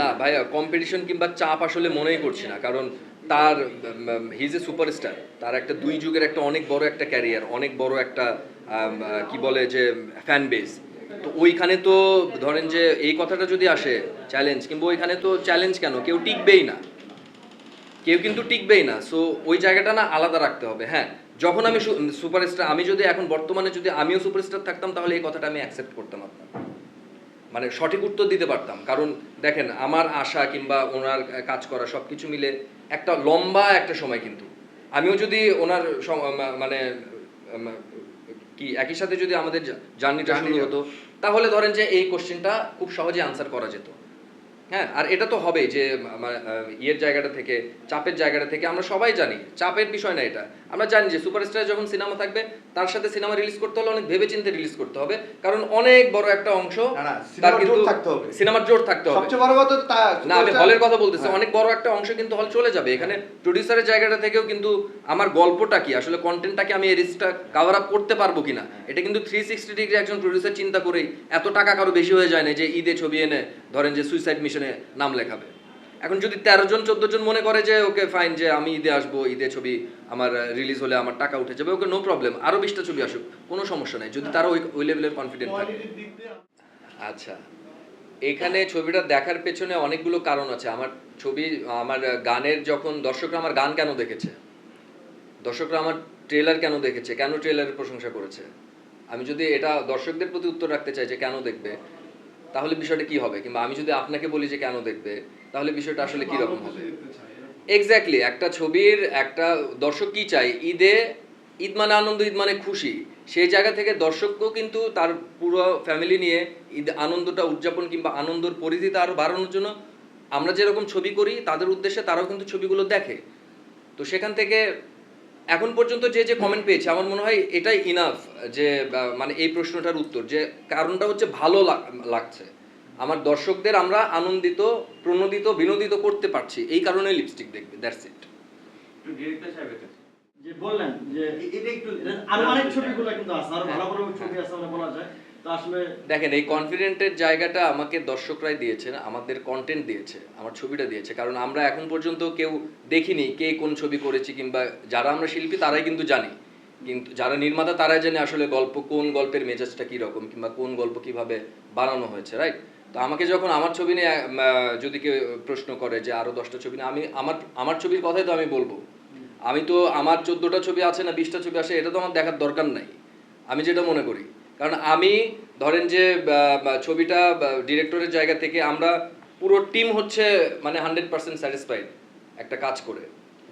না ভাইয়া কম্পিটিশন কিংবা চাপ আসলে মনেই করছি না, কারণ তার হিজ এ সুপারস্টার তার একটা দুই যুগের একটা অনেক বড় একটা ক্যারিয়ার অনেক বড় একটা কি বলে যে ফ্যান বেস তো ওইখানে তো ধরেন যে এই কথাটা যদি আসে চ্যালেঞ্জ কিংবা ওইখানে তো চ্যালেঞ্জ কেন? কেউ টিকবেই না। কেউ কিন্তু টিকবেই না সো ওই জায়গাটা না আলাদা রাখতে হবে হ্যাঁ। যখন আমি সুপারস্টার আমি যদি এখন বর্তমানে যদি আমিও সুপারস্টার থাকতাম, তাহলে এই কথাটা আমি অ্যাকসেপ্ট করতাম আপনার মানে সঠিক উত্তর দিতে পারতাম। কারণ দেখেন আমার আশা কিংবা ওনার কাজ করা সব কিছু মিলে একটা লম্বা একটা সময় কিন্তু। আমিও যদি ওনার মানে কি একই সাথে যদি আমাদের জার্নিটা শুরু হতো তাহলে ধরেন যে এই কোশ্চেনটা খুব সহজে আনসার করা যেত। হ্যাঁ আর এটা তো হবেই যে ইয়ের জায়গাটা থেকে চাপের জায়গাটা থেকে আমরা সবাই জানি চাপের বিষয় না এটা আমরা জানি যে সুপারস্টার যখন সিনেমা থাকবে তার সাথে সিনেমা রিলিজ করতে হলে অনেক ভেবেচিন্তে রিলিজ করতে হবে কারণ অনেক বড় একটা অংশ তার কিন্তু জোর থাকতে হবে। সিনেমার জোর থাকতে হবে সবচেয়ে বড় কথা না আমি হলের কথা বলতেছি হ্যাঁ। অনেক বড় একটা অংশ কিন্তু হল চলে যাবে এখানে প্রডিউসারের জায়গাটা থেকেও কিন্তু আমার গল্পটা কি আসলে কন্টেন্টটাকে আমি এই রিস্কটা কাভার আপ করতে পারব কিনা এটা কিন্তু থ্রি সিক্সটি ডিগ্রি একজন প্রডিউসার চিন্তা করেই এত টাকা কারও বেশি হয়ে যায় না যে ঈদে ছবি এনে ধরেন যে সুইসাইড মিশনে নাম লেখাবে। এখন যদি তেরো জন চোদ্দ জন মনে করে যে ওকে ফাইন যে আমি ঈদে আসব ঈদে ছবি আমার রিলিজ হলে আমার টাকা উঠে যাবে ওকে নো প্রবলেম আরও বিশটা ছবি আসুক কোনো সমস্যা নাই। যদি তারা ওই ওই লেভেলের কনফিডেন্ট থাকে। আচ্ছা এখানে ছবিটা দেখার পেছনে অনেকগুলো কারণ আছে। আমার ছবি আমার গানের যখন দর্শকরা আমার গান কেন দেখেছে? দর্শকরা আমার ট্রেলার কেন দেখেছে? কেন ট্রেলারের প্রশংসা করেছে? আমি যদি এটা দর্শকদের প্রতি উত্তর রাখতে চাই যে কেন দেখবে তাহলে বিষয়টা কি হবে? কিংবা আমি যদি আপনাকে বলি যে কেন দেখবে তাহলে বিষয়টা আসলে কি রকম হবে? এক্স্যাক্টলি একটা ছবির একটা দর্শক কি চাই ঈদে ঈদ মানে আনন্দ ঈদ মানে খুশি। সেই জায়গা থেকে দর্শককেও কিন্তু তার পুরো ফ্যামিলি নিয়ে ঈদ আনন্দটা উদযাপন কিংবা আনন্দর পরিধিটা আরও বাড়ানোর জন্য আমরা যেরকম ছবি করি তাদের উদ্দেশ্যে তারাও কিন্তু ছবিগুলো দেখে। তো সেখান থেকে এখন পর্যন্ত যে যে কমেন্ট পেয়েছে আমার মনে হয় এটাই ইনাফ যে মানে এই প্রশ্নটার উত্তর যে কারণটা হচ্ছে ভালো লাগ- লাগছে। আমার দর্শকদের আমরা আনন্দিত প্রণোদিত বিনোদিত করতে পারছি। এই কারণে লিপস্টিক দেখবে দ্যাটস ইট যে বললেন যে এটা একটু আনুমানিক অনেক ছবিগুলো কিন্তু আছে আরও ভালো ভালো ছবি আছে মানে বলা যায়। দেখেন, এই কনফিডেন্টের জায়গাটা আমাকে দর্শকরাই দিয়েছে আমাদের কন্টেন্ট দিয়েছে, আমার ছবিটা দিয়েছে। কারণ আমরা এখন পর্যন্ত কেউ দেখিনি কে কোন ছবি করেছি কিংবা যারা আমরা শিল্পী তারাই কিন্তু জানি। কিন্তু যারা নির্মাতা তারাই জানে আসলে গল্প কোন গল্পের মেজাজটা কী রকম কিংবা কোন গল্প কীভাবে বানানো হয়েছে রাইট তো আমাকে যখন আমার ছবি নিয়ে যদি কেউ প্রশ্ন করে যে আরও দশটা ছবি নিয়ে, আমি আমার আমার ছবির কথাই তো আমি বলব। আমি তো আমার চোদ্দোটা ছবি আছে না বিশটা ছবি আসে এটা তো আমার দেখার দরকার নাই। আমি যেটা মনে করি কারণ আমি ধরেন যে ছবিটা ডিরেক্টরের জায়গা থেকে আমরা পুরো টিম হচ্ছে মানে হান্ড্রেড পার্সেন্ট স্যাটিসফাইড একটা কাজ করে।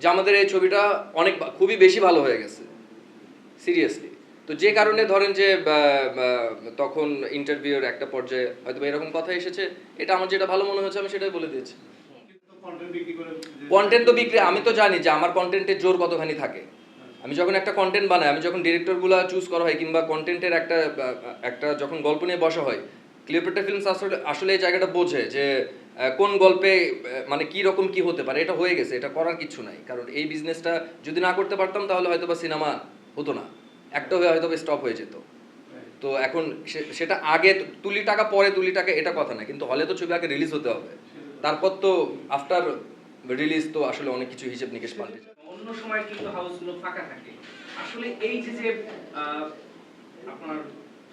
যে আমাদের এই ছবিটা অনেক খুবই বেশি ভালো হয়ে গেছে সিরিয়াসলি তো যে কারণে ধরেন যে তখন ইন্টারভিউর একটা পর্যায়ে হয়তো এরকম কথা এসেছে এটা আমার যেটা ভালো মনে হয়েছে আমি সেটাই বলে দিয়েছি। কন্টেন্ট তো বিক্রি আমি তো জানি যে আমার কন্টেন্টের জোর কতখানি থাকে। আমি যখন একটা কন্টেন্ট বানাই, আমি যখন ডিরেক্টরগুলো চুজ করা হয় কিংবা কন্টেন্টের একটা একটা যখন গল্প নিয়ে বসা হয় ক্লিওপেট্রা ফিল্মস আসলে আসলে এই জায়গাটা বোঝে যে কোন গল্পে মানে কি রকম কি হতে পারে, এটা হয়ে গেছে, এটা করার কিছু নাই। কারণ এই বিজনেসটা যদি না করতে পারতাম, তাহলে হয়তো বা সিনেমা হতো না। একটা হয়ে হয়তো বা স্টপ হয়ে যেত। তো এখন সেটা আগে তুলি টাকা, পরে তুলি টাকা, এটা কথা না। কিন্তু হলে তো ছবি আগে রিলিজ হতে হবে। তারপর তো আফটার রিলিজ তো আসলে অনেক কিছু হিসেব নিকেশ পাল্টে সময় কিন্তু হাউসগুলো ফাঁকা থাকে। আসলে এই যে যে আপনার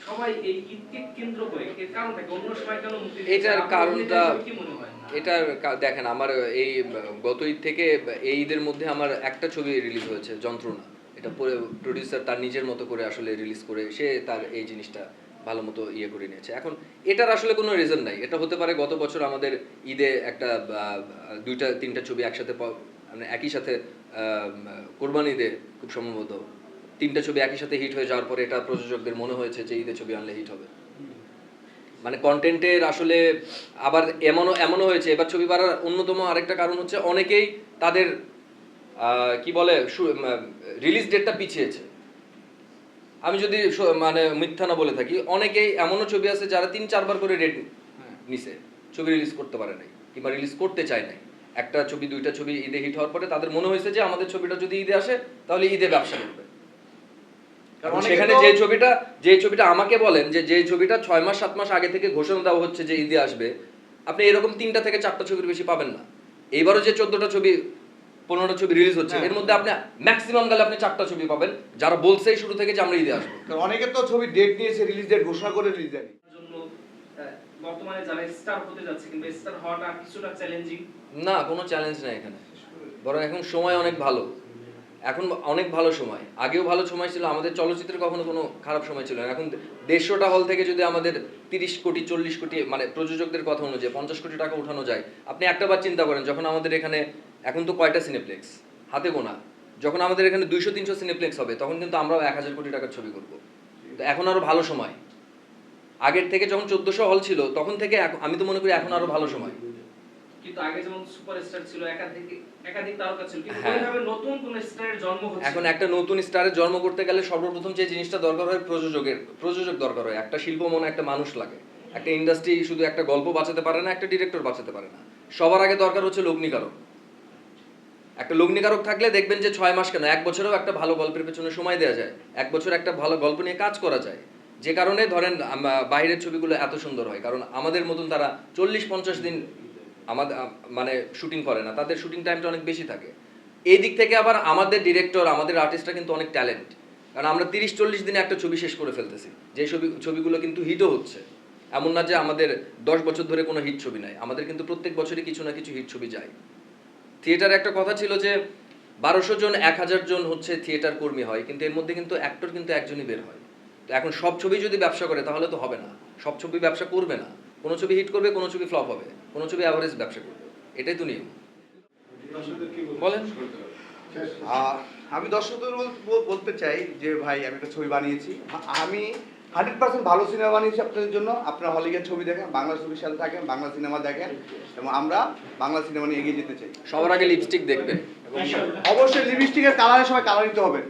সবাই এই ঈদকে কেন্দ্র করে এর কারণটা কি? অন্য সময় কেন এটার কারণটা কি মনে হয়? এটার দেখেন আমার এই গত ঈদ থেকে এই ঈদের মধ্যে আমার একটা ছবি রিলিজ হয়েছে যন্ত্রণা। এটা পরে প্রডিউসার তার নিজের মতো করে আসলে রিলিজ করে সে তার এই জিনিসটা ভালো মতো ইয়ে করে নিয়েছে। এখন এটার আসলে কোনো রিজন নাই। এটা হতে পারে গত বছর আমাদের ঈদে একটা আহ, দুইটা তিনটা ছবি একসাথে মানে একই সাথে কোরবানি ঈদে খুব সম্ভবত তিনটা ছবি একই সাথে হিট হয়ে যাওয়ার পরে এটা প্রযোজকদের মনে হয়েছে যে ঈদে ছবি আনলে হিট হবে। মানে কন্টেন্টের আসলে আবার এমনও এমনও হয়েছে এবার ছবি বাড়ার অন্যতম আরেকটা কারণ হচ্ছে অনেকেই তাদের কি বলে রিলিজ ডেটটা পিছিয়েছে। আমি যদি মানে মিথ্যা না বলে থাকি অনেকেই এমনও ছবি আছে যারা তিন চারবার করে ডেট নিছে ছবি রিলিজ করতে পারে নাই কিংবা রিলিজ করতে চায় নাই। একটা ছবি দুইটা ছবি ঈদে হিট হওয়ার পরে তাদের মনে হয়েছে যে আমাদের ছবিটা যদি ঈদে আসে তাহলে ঈদে ব্যবসা করবে। অনেকে সেখানে যে ছবিটা যে ছবিটা আমাকে বলেন যে যে ছবিটা ছয় মাস সাত মাস আগে থেকে ঘোষণা দেওয়া হচ্ছে যে ঈদে আসবে আপনি এরকম তিনটা থেকে চারটা ছবির বেশি পাবেন না। এইবারও যে চোদ্দটা ছবি পনেরোটা ছবি রিলিজ হচ্ছে হ্যাঁ। এর মধ্যে আপনি ম্যাক্সিমাম গেলে আপনি চারটা ছবি পাবেন যারা বলছেই শুরু থেকে যে আমরা ঈদে আসব। অনেকে তো ছবি ডেট নিয়েছে রিলিজ ডেট ঘোষণা করে রিলিজ দেয়নি। আহ, বর্তমানে যারা স্টার হতে যাচ্ছে কিন্তু স্টার হওয়াটা কিছুটা চ্যালেঞ্জিং না, কোনো চ্যালেঞ্জ নেই এখানে। বরং এখন সময় অনেক ভালো। এখন অনেক ভালো সময়। আগেও ভালো সময় ছিল, আমাদের চলচ্চিত্রে কখনো কোনো খারাপ সময় ছিল না। এখন দেড়শোটা হল থেকে যদি আমাদের তিরিশ কোটি, চল্লিশ কোটি মানে প্রযোজকদের কথা অনুযায়ী পঞ্চাশ কোটি টাকা উঠানো যায়, আপনি একটা বার চিন্তা করেন, যখন আমাদের এখানে, এখন তো কয়টা সিনেপ্লেক্স হাতে গোনা। যখন আমাদের এখানে দুইশো, তিনশো সিনেপ্লেক্স হবে, তখন কিন্তু আমরাও এক হাজার কোটি টাকার ছবি করব। তো এখন আরও ভালো সময়। আগের থেকে যখন চোদ্দশো হল ছিল তখন থেকে আমি তো মনে করি এখন আরও ভালো সময়। কিন্তু আগে যেমন সুপারস্টার ছিল একাধিক একাধিক তারকা ছিল কিন্তু হ্যাঁ। নতুন কোন স্টারের জন্ম হচ্ছে এখন একটা নতুন স্টারের জন্ম করতে গেলে সর্বপ্রথম যে জিনিসটা দরকার হয় প্রযোজকের প্রযোজক দরকার হয়। একটা শিল্প মনে একটা মানুষ লাগে। একটা ইন্ডাস্ট্রি শুধু একটা গল্প বাঁচাতে পারে না একটা ডিরেক্টর বাঁচাতে পারে না। সবার আগে দরকার হচ্ছে লগ্নিকারক। একটা লগ্নিকারক থাকলে দেখবেন যে ছয় মাস কেন? এক বছরেও একটা ভালো গল্পের পেছনে সময় দেওয়া যায়। এক বছর একটা ভালো গল্প নিয়ে কাজ করা যায়। যে কারণে ধরেন বাইরের ছবিগুলো এত সুন্দর হয়, কারণ আমাদের মতন তারা চল্লিশ পঞ্চাশ দিন আমাদের মানে শুটিং করে না, তাদের শুটিং টাইমটা অনেক বেশি থাকে। এই দিক থেকে আবার আমাদের ডিরেক্টর, আমাদের আর্টিস্টরা কিন্তু অনেক ট্যালেন্ট, কারণ আমরা তিরিশ চল্লিশ দিনে একটা ছবি শেষ করে ফেলতেছি, যে ছবি, ছবিগুলো কিন্তু হিটও হচ্ছে। এমন না যে আমাদের দশ বছর ধরে কোনো হিট ছবি নাই, আমাদের কিন্তু প্রত্যেক বছরই কিছু না কিছু হিট ছবি যায়। থিয়েটারে একটা কথা ছিল যে, বারোশো জন, এক হাজার জন হচ্ছে থিয়েটার কর্মী হয়, কিন্তু এর মধ্যে কিন্তু অ্যাক্টর কিন্তু একজনই বের হয়। এখন সব ছবি যদি ব্যবসা করে তাহলে তো হবে না। সব ছবি ব্যবসা করবে না। কোনো ছবি হিট করবে কোনো ছবি ফ্লপ হবে। কোনো ছবি অ্যাভারেজ ব্যবসা করবে। এটাই তো নিয়ম। বলেন। আমি দর্শকদের বল- বল- বলতে চাই যে ভাই আমি একটা ছবি বানিয়েছি। আমি হান্ড্রেড পার্সেন্ট ভালো সিনেমা বানিয়েছি আপনাদের জন্য। আপনারা হলে গিয়ে ছবি দেখেন বাংলা ছবির সাথে থাকেন বাংলা সিনেমা দেখেন এবং আমরা বাংলা সিনেমা নিয়ে এগিয়ে যেতে চাই। সবার আগে লিপস্টিক দেখবেন। এবং অবশ্যই লিপস্টিকের কালারের সময় কালার নিতে হবে।